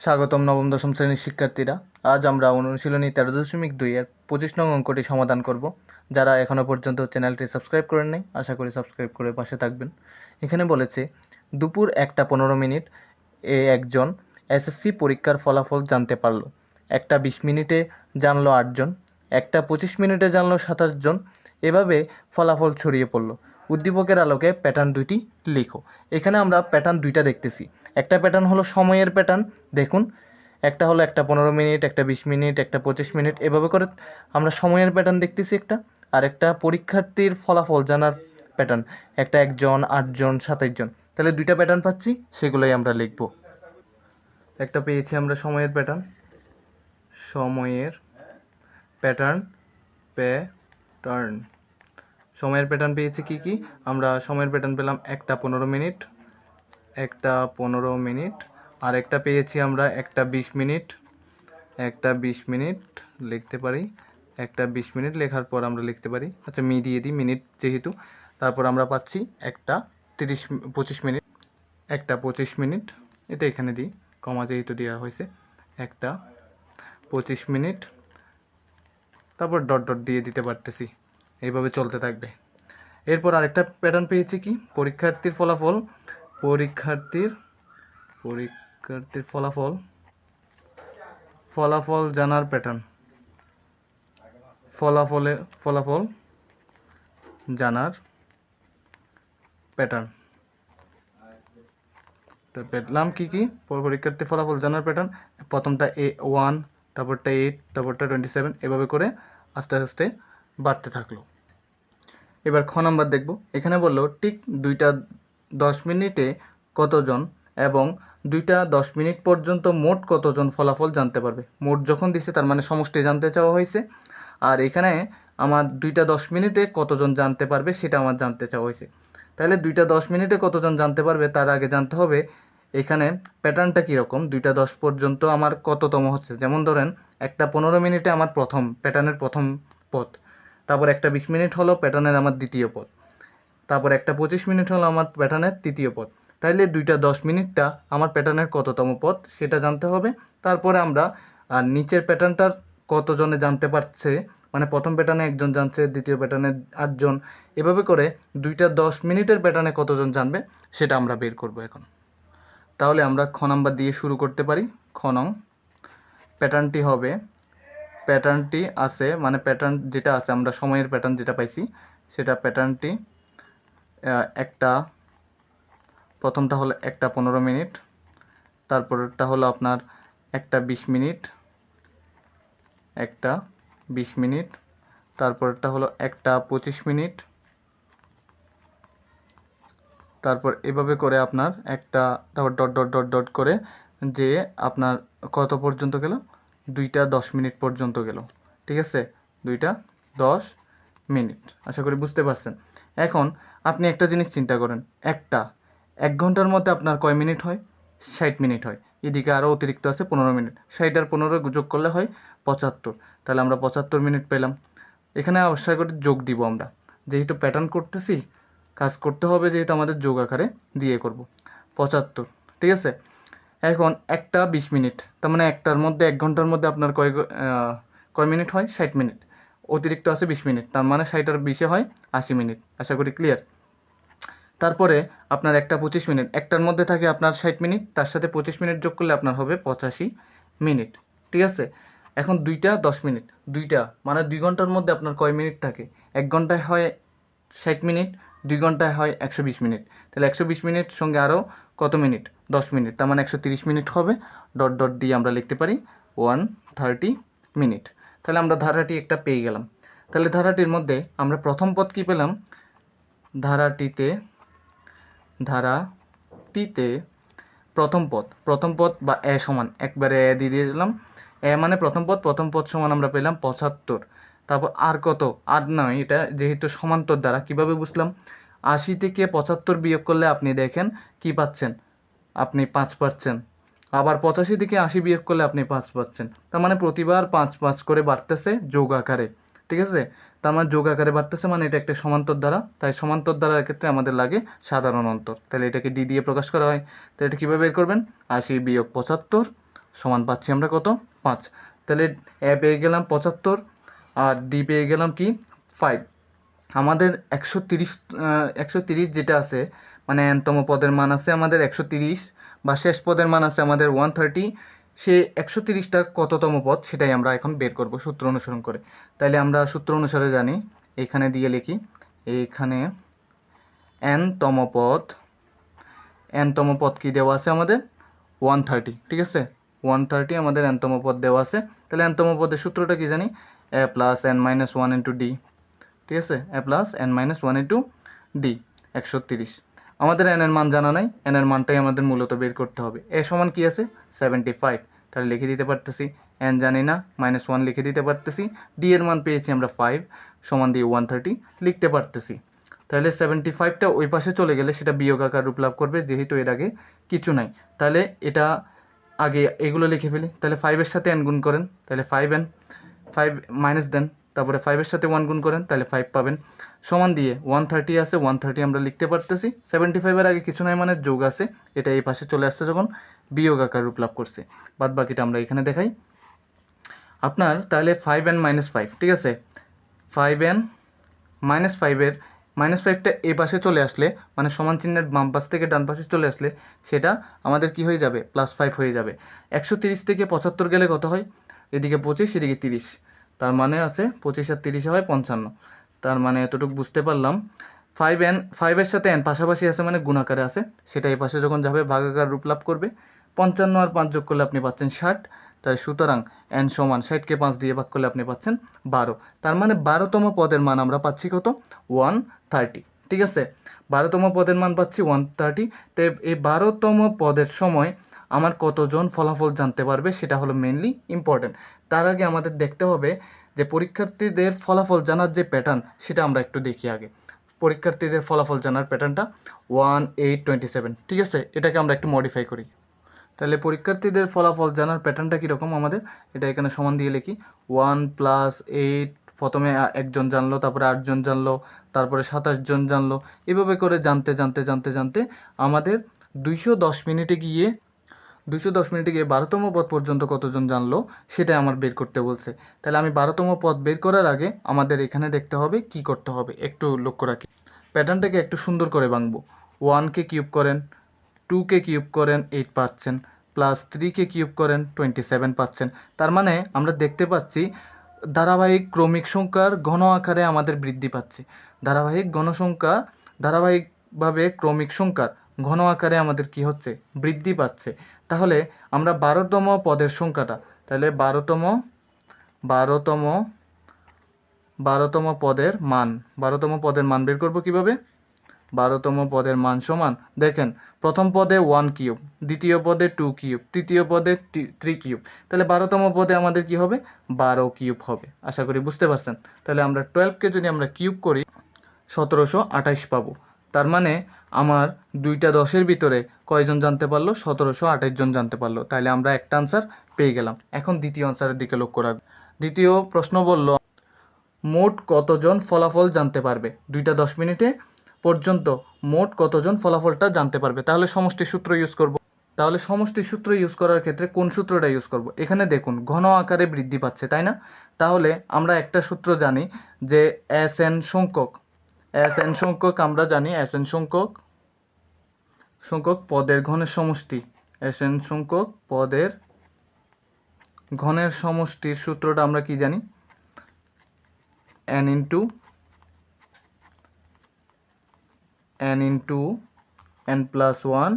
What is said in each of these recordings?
স্বাগতম নবম, দশম শ্রেণির শিক্ষার্থীরা। আজ আমরা অনুশীলনী তেরো দশমিক দুই এর পঁচিশ নং অঙ্কটি সমাধান করব। যারা এখনও পর্যন্ত চ্যানেলটি সাবস্ক্রাইব করেন নাই, আশা করি সাবস্ক্রাইব করে পাশে থাকবেন। এখানে বলেছে, দুপুর একটা পনেরো মিনিট এ একজন এসএসসি পরীক্ষার ফলাফল জানতে পারল। একটা বিশ মিনিটে জানলো আটজন, একটা পঁচিশ মিনিটে জানলো সাতাশ জন। এভাবে ফলাফল ছড়িয়ে পড়ল। উদ্দীপকের আলোকে প্যাটার্ন দুইটি লিখো। এখানে আমরা প্যাটার্ন দুইটা দেখতেছি। একটা প্যাটার্ন হলো সময়ের প্যাটার্ন দেখুন। একটা হলো একটা পনেরো মিনিট, একটা বিশ মিনিট, একটা পঁচিশ মিনিট, এভাবে করে আমরা সময়ের প্যাটার্ন দেখতেছি একটা। আর একটা পরীক্ষার্থীর ফলাফল জানার প্যাটার্ন একটা একজন, আটজন সাতাশ জন। তাহলে দুইটা প্যাটার্ন পাচ্ছি, সেগুলোই আমরা লিখব। একটা পেয়েছি আমরা সময়ের প্যাটার্ন সময়ের প্যাটার্ন প্যাটার্ন সময়ের প্যাটার্ন পেয়েছি কি কি? আমরা সময়ের প্যাটার্ন পেলাম একটা পনেরো মিনিট, একটা পনেরো মিনিট আর একটা পেয়েছি আমরা একটা বিশ মিনিট, একটা বিশ মিনিট লিখতে পারি, একটা বিশ মিনিট লেখার পর আমরা লিখতে পারি। আচ্ছা মি দিয়ে দিই মিনিট যেহেতু। তারপর আমরা পাচ্ছি একটা তিরিশ, পঁচিশ মিনিট, একটা পঁচিশ মিনিট, এটা এখানে দিই, কমা যেহেতু দেওয়া হয়েছে, একটা পঁচিশ মিনিট, তারপর ডট ডট দিয়ে দিতে পারতেছি। এইভাবে চলতে থাকবে। এরপর আরেকটা প্যাটার্ন পেয়েছি কি? পরীক্ষার্থীর ফলাফল। পরীক্ষার্থীর পরীক্ষার্থীর ফলাফল। ফলাফল জানার প্যাটার্ন ফলাফলে, ফলাফল জানার প্যাটার্ন তো পেলাম কি কি? পরীক্ষার্থীর ফলাফল জানার প্যাটার্ন প্রথমটা এ ওয়ান তারপরটা এইট তারপরটা টোয়েন্টি সেভেন এভাবে করে আস্তে আস্তে বাড়তে থাকল। এবার খ নাম্বার দেখব। এখানে বলল, ঠিক দুইটা দশ মিনিটে কতজন এবং দুইটা দশ মিনিট পর্যন্ত মোট কতজন ফলাফল জানতে পারবে? মোট যখন দিছে, তার মানে সমষ্টি জানতে চাওয়া হয়েছে। আর এখানে আমার দুইটা দশ মিনিটে কতজন জানতে পারবে, সেটা আমার জানতে চাওয়া হয়েছে। তাহলে দুইটা দশ মিনিটে কতজন জানতে পারবে, তার আগে জানতে হবে, এখানে প্যাটার্নটা কীরকম? দুইটা দশ পর্যন্ত আমার কততম হচ্ছে? যেমন ধরেন, একটা পনেরো মিনিটে আমার প্রথম, প্যাটার্নের প্রথম পথ। তারপর একটা বিশ মিনিট হলো প্যাটার্নের আমার দ্বিতীয় পথ তারপর একটা পঁচিশ মিনিট হলো আমার প্যাটার্নের তৃতীয় পথ তাইলে দুইটা দশ মিনিটটা আমার প্যাটার্নের কততম পথ সেটা জানতে হবে। তারপরে আমরা আর নিচের প্যাটার্নটার কতজনে জানতে পারছে মানে প্রথম প্যাটার্নে একজন জানছে, দ্বিতীয় প্যাটার্নে আটজন, এভাবে করে দুইটা দশ মিনিটের প্যাটার্নে কতজন জানবে সেটা আমরা বের করব এখন। তাহলে আমরা খ নাম্বার দিয়ে শুরু করতে পারি। খ নং প্যাটার্নটি হবে প্যাটার্নটি আছে মানে প্যাটার্ন যেটা আছে, আমরা সময়ের প্যাটার্ন যেটা পাইছি, সেটা প্যাটার্নটি একটা, প্রথমটা হলো একটা পনেরো মিনিট তারপরটা হলো আপনার একটা বিশ মিনিট, একটা বিশ মিনিট, তারপরেরটা হলো একটা পঁচিশ মিনিট, তারপর এভাবে করে আপনার একটা, তারপর ডট ডট ডট ডট করে যে আপনার কত পর্যন্ত গেল? দুইটা দশ মিনিট পর্যন্ত গেল। ঠিক আছে? দুইটা দশ মিনিট। আশা করি বুঝতে পারছেন। এখন আপনি একটা জিনিস চিন্তা করেন। একটা, এক ঘণ্টার মধ্যে আপনার কয় মিনিট হয়? ষাট মিনিট হয়। এদিকে আরও অতিরিক্ত আছে পনেরো মিনিট। ষাট আর পনেরো যোগ করলে হয় পঁচাত্তর। তাহলে আমরা পঁচাত্তর মিনিট পেলাম। এখানে আশা করি যোগ দিব আমরা। যেহেতু প্যাটার্ন করতেছি, কাজ করতে হবে যেহেতু আমাদের যোগ আকারে দিয়ে করব। পঁচাত্তর। ঠিক আছে? এখন একটা বিশ মিনিট, তার মানে একটার মধ্যে এক ঘণ্টার মধ্যে আপনার কয় কয় মিনিট হয়? ষাট মিনিট। অতিরিক্ত আছে বিশ মিনিট, তার মানে ষাট আর বিশে হয় আশি মিনিট। আশা করি ক্লিয়ার তারপরে আপনার একটা পঁচিশ মিনিট, একটার মধ্যে থাকে আপনার ষাট মিনিট, তার সাথে পঁচিশ মিনিট যোগ করলে আপনার হবে পঁচাশি মিনিট। ঠিক আছে? এখন দুইটা দশ মিনিট, দুইটা মানে দুই ঘণ্টার মধ্যে আপনার কয় মিনিট থাকে? এক ঘন্টায় হয় ষাট মিনিট, দুই ঘন্টায় হয় একশো বিশ মিনিট। তাহলে একশো বিশ মিনিট সঙ্গে আরও কত মিনিট? দশ মিনিট। তার মানে একশো মিনিট হবে। ডট ডট দিয়ে আমরা লিখতে পারি ওয়ান থার্টি মিনিট। তাহলে আমরা ধারাটি একটা পেয়ে গেলাম। তাহলে ধারাটির মধ্যে আমরা প্রথম পদ কী পেলাম? ধারাটিতে ধারাটিতে প্রথম পদ। প্রথম পদ বা এ সমান। একবারে এ দিয়ে দিয়ে দিলাম। এ মানে প্রথম পদ প্রথম পদ সমান আমরা পেলাম পঁচাত্তর। তারপর আর কত? আর নয়। এটা যেহেতু সমান্তর দ্বারা কীভাবে বুঝলাম? আশি থেকে পঁচাত্তর বিয়োগ করলে আপনি দেখেন কি পাচ্ছেন? আপনি পাঁচ পাচ্ছেন। আবার পঁচাশি থেকে আশি বিয়োগ করলে আপনি পাঁচ পাচ্ছেন। তার মানে প্রতিবার পাঁচ পাঁচ করে বাড়তেছে যোগ আকারে। ঠিক আছে? তার মানে যোগ আকারে বাড়তেছে মানে এটা একটা সমান্তর দ্বারা। তাই সমান্তর দ্বারার ক্ষেত্রে আমাদের লাগে সাধারণ অন্তর। তাহলে এটাকে ডি দিয়ে প্রকাশ করা হয়। তাহলে এটা কীভাবে বের করবেন? আশি বিয়োগ পঁচাত্তর সমান পাচ্ছি আমরা কত? পাঁচ। তাহলে এ পেয়ে গেলাম পঁচাত্তর। আর ডি পেয়ে গেলাম কি? ফাইভ আমাদের একশো তিরিশ একশো তিরিশ যেটা আছে মানে এনতম পদের মান আছে আমাদের একশো তিরিশ বা শেষ পদের মান আছে আমাদের ওয়ান থার্টি, সে একশো তিরিশটা কততম পদ সেটাই আমরা এখন বের করব সূত্র অনুসরণ করে। তাইলে আমরা সূত্র অনুসারে জানি, এখানে দিয়ে লিখি এইখানে এনতম পদ এনতম পদ কি দেওয়া আছে আমাদের? ওয়ান থার্টি, ঠিক আছে? ওয়ান থার্টি আমাদের এনতম পদ দেওয়া আছে। তাহলে এনতম পদের সূত্রটা কি জানি? A plus n minus one into d. ঠিক আছে? A plus n minus one into d একশো তিরিশ। আমাদের এন এর মান জানা নাই এন এর মানটাই আমাদের মূলত বের করতে হবে। এ সমান কি আছে? সেভেন্টি ফাইভ তাহলে লিখে দিতে পারতেছি এন জানি না মাইনাস ওয়ান লিখে দিতে পারতেছি ডি এর মান পেয়েছি আমরা ফাইভ সমান দিয়ে ওয়ান থার্টি লিখতে পারতেছি। তাহলে সেভেন্টি ফাইভটা ওই পাশে চলে গেলে সেটা বিয়োগ আকার রূপ লাভ করবে, যেহেতু এর আগে কিছু নাই। তাহলে এটা আগে এগুলো লিখে ফেলি। তাহলে ফাইভের সাথে এন গুণ করেন, তাহলে ফাইভ এন ফাইভ মাইনাস দেন। তারপরে ফাইভের সাথে ওয়ান গুণ করেন, তাহলে ফাইভ পাবেন। সমান দিয়ে ওয়ান থার্টি আছে ওয়ান থার্টি আমরা লিখতে পারতেছি। সেভেন্টি ফাইভের আগে কিছু নয় মানে যোগ আছে, এটা এই পাশে চলে আসছে যখন বিয়োগ আকার রূপ লাভ করছে। বাদ বাকিটা আমরা এখানে দেখাই। আপনার তাহলে ফাইভ এন মাইনাস ফাইভ ঠিক আছে? ফাইভ এন মাইনাস ফাইভের মাইনাস ফাইভটা এই পাশে চলে আসলে মানে সমান চিহ্নের বাম পাশ থেকে ডান পাশে চলে আসলে, সেটা আমাদের কি হয়ে যাবে? প্লাস ফাইভ হয়ে যাবে। একশো তিরিশ থেকে পঁচাত্তর গেলে কত হয়? এদিকে পঁচিশ, এদিকে তিরিশ। তার মানে আছে পঁচিশ আর তিরিশে হয় পঞ্চান্ন। তার মানে এতটুকু বুঝতে পারলাম। ফাইভ এন ফাইভের সাথে এন পাশাপাশি আছে মানে গুণাকারে আছে। সেটা এই পাশে যখন যাবে ভাগাকার রূপ লাভ করবে। পঞ্চান্ন আর পাঁচ যোগ করলে আপনি পাচ্ছেন ষাট। তাই সুতরাং এন সমান ষাটকে পাঁচ দিয়ে ভাগ করলে আপনি পাচ্ছেন বারো। তার মানে বারোতম পদের মান আমরা পাচ্ছি কত? ওয়ান থার্টি ঠিক আছে? বারোতম পদের মান পাচ্ছি ওয়ান থার্টি তো এই বারোতম পদের সময় আমার কতজন ফলাফল জানতে পারবে সেটা হলো মেনলি ইম্পর্টেন্ট তার আগে আমাদের দেখতে হবে যে পরীক্ষার্থীদের ফলাফল জানার যে প্যাটার্ন সেটা আমরা একটু দেখি আগে। পরীক্ষার্থীদের ফলাফল জানার প্যাটার্নটা ওয়ান এইট টোয়েন্টি সেভেন ঠিক আছে? এটাকে আমরা একটু মডিফাই করি। তাহলে পরীক্ষার্থীদের ফলাফল জানার প্যাটার্নটা কীরকম আমাদের? এটা এখানে সমান দিয়ে লিখি। ওয়ান প্লাস এইট প্রথমে একজন জানলো, তারপরে আটজন জানলো, তারপরে সাতাশ জন জানলো। এভাবে করে জানতে জানতে জানতে জানতে আমাদের দুইশো দশ মিনিটে গিয়ে দুইশো দশ মিনিটে গিয়ে বারোতম পদ পর্যন্ত কতজন জানলো সেটা আমার বের করতে বলছে। তাহলে আমি বারোতম পদ বের করার আগে আমাদের এখানে দেখতে হবে কি করতে হবে, একটু লক্ষ্য রাখি। প্যাটার্নটাকে একটু সুন্দর করে ভাঙবো। ওয়ানকে কিউব করেন, টুকে কিউব করেন, এইট পাচ্ছেন। প্লাস থ্রিকে কিউব করেন, টোয়েন্টি সেভেন পাচ্ছেন। তার মানে আমরা দেখতে পাচ্ছি ধারাবাহিক ক্রমিক সংখ্যার ঘন আকারে আমাদের বৃদ্ধি পাচ্ছে। ধারাবাহিক গণসংখ্যা ধারাবাহিকভাবে ক্রমিক সংখ্যার ঘন আকারে আমাদের কি হচ্ছে? বৃদ্ধি পাচ্ছে। তাহলে আমরা বারোতম পদের সংখ্যাটা, তাহলে বারোতম বারোতম বারোতম পদের মান, বারোতম পদের মান বের করব কীভাবে? বারোতম পদের মান সমান, দেখেন, প্রথম পদে ওয়ান কিউব দ্বিতীয় পদে টু কিউব তৃতীয় পদে থ্রি কিউব তাহলে বারোতম পদে আমাদের কি হবে? বারো কিউব হবে, আশা করি বুঝতে পারছেন? তাহলে আমরা টুয়েলভকে যদি আমরা কিউব করি, সতেরোশো আঠাইশ পাবো। তার মানে আমার দুইটা দশের ভিতরে কয়জন জানতে পারল? সতেরোশো আঠাইশ জন জানতে পারল। তাহলে আমরা একটা আনসার পেয়ে গেলাম। এখন দ্বিতীয় আনসারের দিকে লক্ষ্য রাখব দ্বিতীয় প্রশ্ন বলল, মোট কতজন ফলাফল জানতে পারবে? দুইটা দশ মিনিটে পর্যন্ত মোট কতজন ফলাফলটা জানতে পারবে? তাহলে সমষ্টি সূত্র ইউজ করব। তাহলে সমষ্টি সূত্র ইউজ করার ক্ষেত্রে কোন সূত্রটা ইউজ করব? এখানে দেখুন, ঘন আকারে বৃদ্ধি পাচ্ছে, তাই না? তাহলে আমরা একটা সূত্র জানি যে এস এন সংখ্যক। এস এন সংখ্যক আমরা জানি এস এন সংখ্যক সংখ্যক পদের ঘনের সমষ্টি। এস এন সংখ্যক পদের ঘনের সমষ্টির সূত্রটা আমরা কি জানি? n into n into n plus 1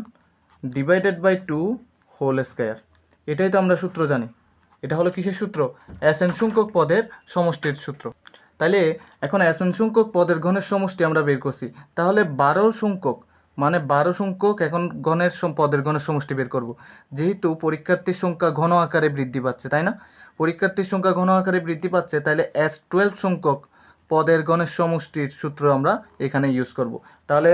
divided by 2 whole square এটাই তো আমরা সূত্র জানি। এটা হলো কিসের সূত্র? এস এন সংখ্যক পদের সমষ্টির সূত্র। তাহলে এখন এস এন সংখ্যক পদের ঘনের সমষ্টি আমরা বের করছি। তাহলে বারো সংখ্যক মানে বারো সংখ্যক এখন গণের পদের গণের সমষ্টি বের করব। যেহেতু পরীক্ষার্থীর সংখ্যা ঘন আকারে বৃদ্ধি পাচ্ছে, তাই না? পরীক্ষার্থীর সংখ্যা ঘন আকারে বৃদ্ধি পাচ্ছে, তাহলে এস টুয়েলভ সংখ্যক পদের গণের সমষ্টির সূত্র আমরা এখানে ইউজ করব। তাহলে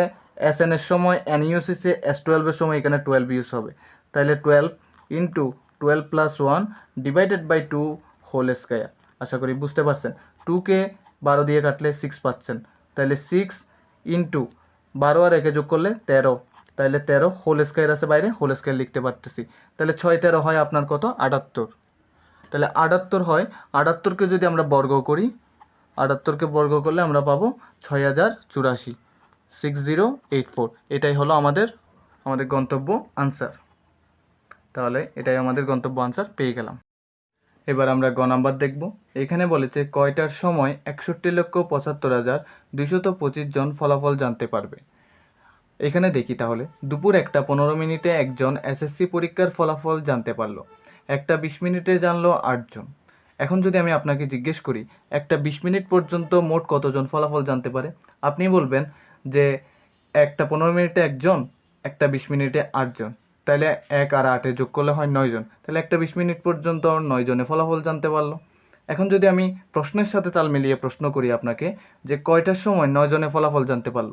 এস এন এর সময় এন হচ্ছে এস টুয়েলভের সময় এখানে টুয়েলভ ইউজ হবে। তাহলে twelve into twelve plus one divided by two whole square আশা করি বুঝতে পারছেন। টুকে বারো দিয়ে কাটলে সিক্স পাচ্ছেন। তাহলে সিক্স ইন্টু বারো আর একে যোগ করলে তেরো। তাহলে তেরো হোল স্কোয়ার আছে বাইরে হোল স্কোয়ার লিখতে পারতেছি। তাহলে ছয় তেরো হয় আপনার কত? আটাত্তর। তাহলে আটাত্তর হয় আটাত্তরকে যদি আমরা বর্গ করি আটাত্তরকে বর্গ করলে আমরা পাবো ছয় হাজার চুরাশি। সিক্স জিরো এইট ফোর এটাই হলো আমাদের আমাদের গন্তব্য আনসার তাহলে এটাই আমাদের গন্তব্য আনসার পেয়ে গেলাম। এবার আমরা গ নাম্বার দেখব। এখানে বলেছে, কয়টার সময় একষট্টি লক্ষ পঁচাত্তর হাজার দুইশত পঁচিশ জন ফলাফল জানতে পারবে? এখানে দেখি তাহলে, দুপুর একটা পনেরো মিনিটে একজন এসএসসি পরীক্ষার ফলাফল জানতে পারল। একটা বিশ মিনিটে জানলো আটজন এখন যদি আমি আপনাকে জিজ্ঞেস করি, একটা বিশ মিনিট পর্যন্ত মোট কতজন ফলাফল জানতে পারে? আপনি বলবেন যে, একটা পনেরো মিনিটে একজন, একটা বিশ মিনিটে আটজন। তাহলে এক আর আটে যোগ করলে হয় নয়জন তাহলে একটা বিশ মিনিট পর্যন্ত নয় জনে ফলাফল জানতে পারল। এখন যদি আমি প্রশ্নের সাথে তাল মিলিয়ে প্রশ্ন করি আপনাকে যে কয়টার সময় নয় জনে ফলাফল জানতে পারল?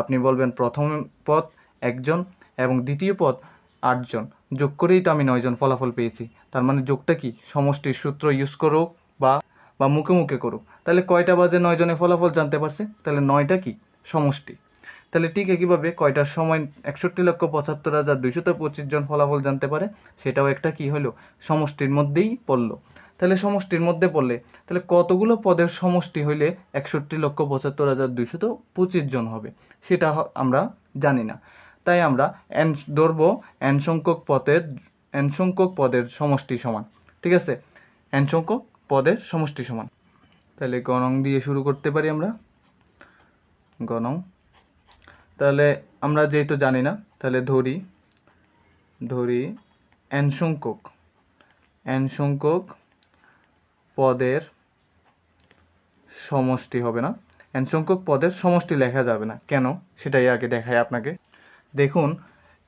আপনি বলবেন প্রথম পদ একজন এবং দ্বিতীয় পদ আটজন যোগ করেই তো আমি নয়জন ফলাফল পেয়েছি। তার মানে যোগটা কি? সমষ্টির সূত্র ইউজ করুক বা বা মুখে মুখে করুক। তাহলে কয়টা বাজে নয় জনে ফলাফল জানতে পারছে? তাহলে নয়টা কি? সমষ্টি। তাহলে ঠিক একইভাবে কয়টার সময়? একষট্টি লক্ষ পঁচাত্তর হাজার দুইশত পঁচিশ জন ফলাফল জানতে পারে। সেটাও একটা কি হলো? সমষ্টির মধ্যেই পড়ল। তাহলে সমষ্টির মধ্যে পড়লে, তাহলে কতগুলো পদের সমষ্টি হইলে একষট্টি লক্ষ পঁচাত্তর হাজার দুইশত পঁচিশ জন হবে? সেটা আমরা জানি না। তাই আমরা এন ধরব এন সংখ্যক পদের, এন সংখ্যক পদের সমষ্টি সমান। ঠিক আছে? এন সংখ্যক পদের সমষ্টি সমান। তাহলে গণং দিয়ে শুরু করতে পারি আমরা। গণং তাহলে আমরা যেহেতু জানি না, তাহলে ধরি ধরি এন সংখ্যক এন সংখ্যক পদের সমষ্টি হবে না। এন সংখ্যক পদের সমষ্টি লেখা যাবে না। কেন? সেটাই আগে দেখাই আপনাকে। দেখুন,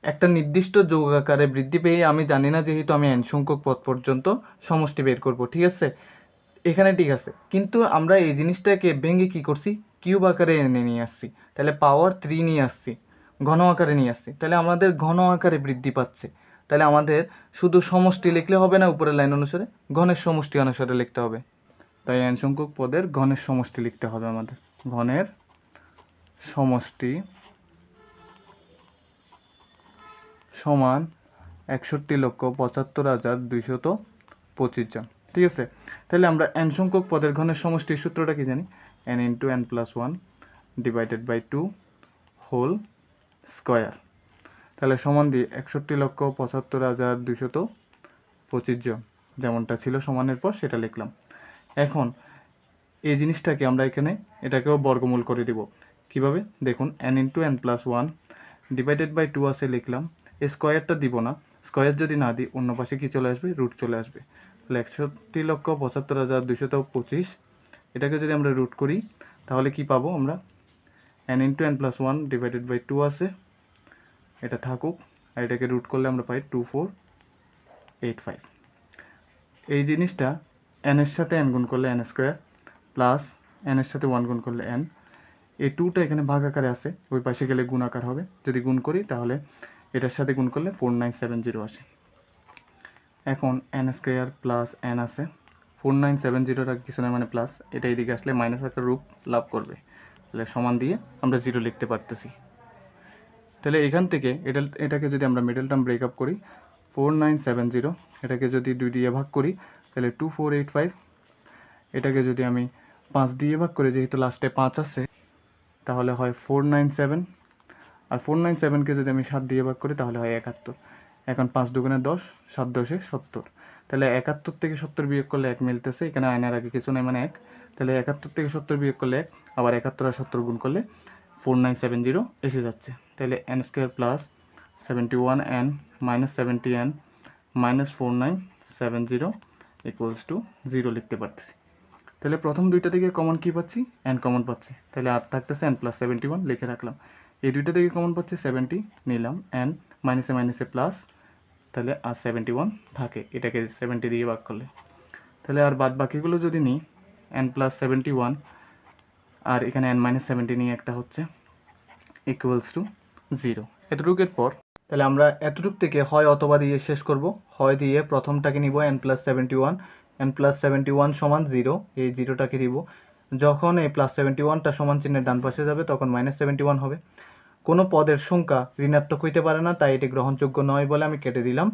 একটা নির্দিষ্ট যৌগ আকারে বৃদ্ধি পেয়ে আমি জানি না যেহেতু আমি এন সংখ্যক পদ পর্যন্ত সমষ্টি বের করব, ঠিক আছে? এখানে ঠিক আছে। কিন্তু আমরা এই জিনিসটাকে ভেঙে কি করছি? কিউব আকারে এনে নিয়ে আসছি। তাহলে পাওয়ার থ্রি নিয়ে আসছি, ঘন আকারে নিয়ে আসছি। তাহলে আমাদের ঘন আকারে বৃদ্ধি পাচ্ছে। তাহলে আমাদের শুধু সমষ্টি লিখলে হবে না উপরের লাইন অনুসারে? ঘনের সমষ্টি অনুসারে লিখতে হবে। তাই এন সংখ্যক পদের ঘনের সমষ্টি লিখতে হবে আমাদের। ঘনের সমষ্টি সমান একষট্টি লক্ষ পঁচাত্তর হাজার দুইশত পঁচিশ জন। ঠিক আছে? তাহলে আমরা এন সংখ্যক পদের ঘনের সমষ্টির সূত্রটা কি জানি? N into n plus one divided by two whole square তাহলে সমান দিয়ে একষট্টি লক্ষ পঁচাত্তর হাজার দুইশত পঁচিশ জন যেমনটা ছিল সমানের পর সেটা লিখলাম। এখন এই জিনিসটাকে আমরা এখানে এটাকেও বর্গমূল করে দিব। কীভাবে? দেখুন n into n plus one divided by two আছে লিখলাম। স্কোয়ারটা দিব না। স্কোয়ার যদি না দিই, অন্য পাশে কি চলে আসবে? রুট চলে আসবে। তাহলে একষট্টি লক্ষ পঁচাত্তর হাজার দুশত পঁচিশ এটাকে যদি আমরা রুট করি, তাহলে কি পাবো আমরা? N into n plus one divided by two আছে। এটা থাকুক, আর এটাকে রুট করলে আমরা পাই টু ফোর এইট ফাইভ এই জিনিসটা এন এর সাথে এন গুণ করলে এন স্কোয়ার প্লাস এন এর সাথে ওয়ান গুণ করলে এন এই টুটা এখানে ভাগ আকারে আছে, ওই পাশে গেলে গুণ আকার হবে। যদি গুণ করি, তাহলে এটার সাথে গুণ করলে ফোর নাইন সেভেন জিরো আসে। এখন এন স্কোয়ার প্লাস এন আছে। ফোর নাইন সেভেন জিরোটা কিছু নয় মানে প্লাস এটা এদিকে আসলে মাইনাস আকার রূপ লাভ করবে। তাহলে সমান দিয়ে আমরা জিরো লিখতে পারতেছি। তাহলে এখান থেকে এটা, এটাকে যদি আমরা মিডল টার্ম ব্রেকআপ করি, ফোর নাইন সেভেন জিরো, এটাকে যদি দুই দিয়ে ভাগ করি, তাহলে টু ফোর এইট ফাইভ এটাকে যদি আমি পাঁচ দিয়ে ভাগ করি, যেহেতু লাস্টে পাঁচ আছে, তাহলে হয় ফোর নাইন সেভেন, আর ফোর নাইন সেভেনকে যদি আমি সাত দিয়ে ভাগ করি, তাহলে হয় একাত্তর। এখন পাঁচ দুগুণে দশ, সাত দশে সত্তর। তাহলে একাত্তর থেকে সত্তর বিয়োগ করলে এক মিলতেছে, এখানে আয়নার আগে কিছু নেই মানে এক। তাহলে একাত্তর থেকে সত্তর বিয়োগ করলে এক, আবার একাত্তর আর সত্তর গুণ করলে ফোর নাইন সেভেন জিরো এসে যাচ্ছে। তাহলে n square plus seventy one n minus seventy n minus four nine seven zero equals to zero লিখতে পারতেছি। তাহলে প্রথম দুইটা থেকে কমন কী পাচ্ছি? এন কমন পাচ্ছি। তাহলে আর থাকতেছে এন প্লাস সেভেন্টি ওয়ান লিখে রাখলাম। এই দুইটা থেকে কমন পাচ্ছি সেভেন্টি নিলাম এন মাইনাসে মাইনাসে প্লাস তাহলে আর সেভেন্টি ওয়ান থাকে। এটাকে সেভেন্টি দিয়ে ভাগ করলে। তাহলে আর বাদ বাকিগুলো যদি নিই এন প্লাস সেভেন্টি ওয়ান আর এখানে এন মাইনাস সেভেন্টি নিয়ে একটা হচ্ছে ইকুয়ালস টু জিরো এতটুকের পর, তাহলে আমরা এতটুক থেকে হয় অথবা দিয়ে শেষ করব। হয় দিয়ে প্রথমটাকে নিব n plus seventy one n plus seventy one সমান জিরো এই জিরোটাকে দিব। যখন এই প্লাস সেভেন্টি ওয়ানটা সমান চিহ্নের ডান পাশে যাবে, তখন মাইনাস সেভেন্টি ওয়ান হবে। কোনো পদের সংখ্যা ঋণাত্মক হইতে পারে না, তাই এটি গ্রহণযোগ্য নয় বলে আমি কেটে দিলাম।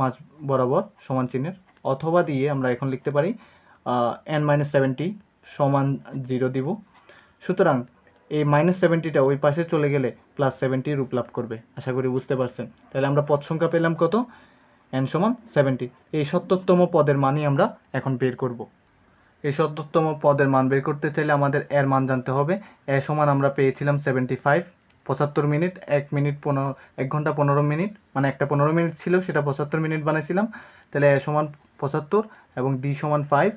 মাঝ বরাবর সমান চিহ্নের। অথবা দিয়ে আমরা এখন লিখতে পারি এন মাইনাস সেভেন্টি সমান জিরো দিব। সুতরাং এই মাইনাস সেভেন্টিটা ওই পাশে চলে গেলে প্লাস সেভেন্টি রূপ লাভ করবে। আশা করি বুঝতে পারছেন। তাহলে আমরা পদ সংখ্যা পেলাম কত? এন সমান সেভেন্টি এই সত্তরতম পদের মানই আমরা এখন বের করব। এই সত্তরতম পদের মান বের করতে চাইলে আমাদের এর মান জানতে হবে। এ সমান আমরা পেয়েছিলাম সেভেন্টি ফাইভ পঁচাত্তর মিনিট, এক মিনিট পনেরো, এক ঘণ্টা পনেরো মিনিট মানে একটা পনেরো মিনিট ছিল, সেটা পঁচাত্তর মিনিট বানাইছিলাম। তাহলে এ সমান পঁচাত্তর এবং ডি সমান ফাইভ,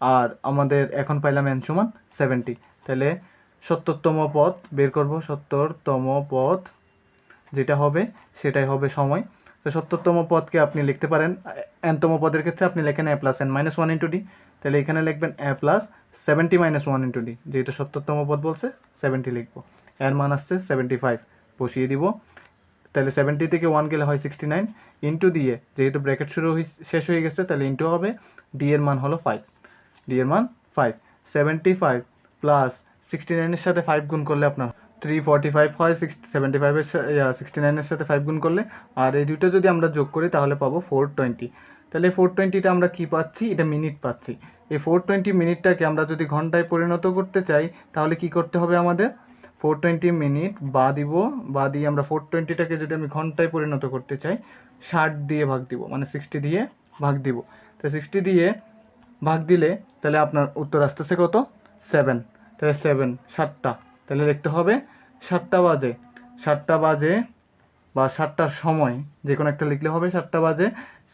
আর আমাদের এখন পাইলাম এন সমান সেভেন্টি। তাহলে সত্তরতম পথ বের করব, সত্তরতম পথ যেটা হবে, সেটাই হবে সময়। তো সত্তরতম পদকে আপনি লিখতে পারেন। এনতম পদের ক্ষেত্রে আপনি লেখেন a plus n minus one into d তাহলে এখানে লিখবেন a plus seventy minus one into d যেহেতু সত্তরতম পদ বলছে সেভেন্টি লিখব। এর মান আসছে সেভেন্টি ফাইভ বসিয়ে দিব। তাহলে সেভেন্টি থেকে ওয়ান গেলে হয় সিক্সটি নাইন ইন্টু দিয়ে যেহেতু ব্র্যাকেট শুরু হই, শেষ হয়ে গেছে, তাহলে ইন্টু হবে ডি এর মান হলো ফাইভ ডি এর মান five seventy five plus sixty নাইনের সাথে ফাইভ গুণ করলে আপনার থ্রি ফর্টি ফাইভ হয় সিক্স সেভেন্টি ফাইভের সিক্সটি নাইনের সাথে ফাইভ গুণ করলে, আর এই দুটো যদি আমরা যোগ করি, তাহলে পাবো ফোর টোয়েন্টি তাহলে ফোর টোয়েন্টিটা আমরা কী পাচ্ছি? এটা মিনিট পাচ্ছি। এই ফোর টোয়েন্টি মিনিটটাকে আমরা যদি ঘন্টায় পরিণত করতে চাই, তাহলে কি করতে হবে আমাদের? ফোর টোয়েন্টি মিনিট বা দিব, বা দিয়ে আমরা ফোর টোয়েন্টিটাকে যদি আমি ঘন্টায় পরিণত করতে চাই, ষাট দিয়ে ভাগ দিব মানে সিক্সটি দিয়ে ভাগ দিব। তো সিক্সটি দিয়ে ভাগ দিলে, তাহলে আপনার উত্তর আসতেছে কত? সেভেন তাহলে সেভেন সাতটা তাহলে লিখতে হবে সাতটা বাজে। সাতটা বাজে বা সাতটার সময় যে কোনো একটা লিখলে হবে সাতটা বাজে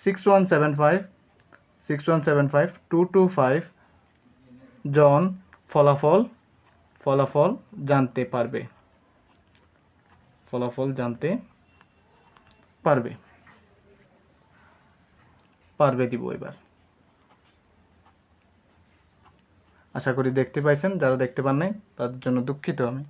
six one seven five six one seven five two two five জন ফলাফল ফলাফল জানতে পারবে। ফলাফল জানতে পারবে। পারবে দিব এবার। আশা করি দেখতে পাইছেন যারা দেখতে পান নাই তাদের জন্য দুঃখিত আমি।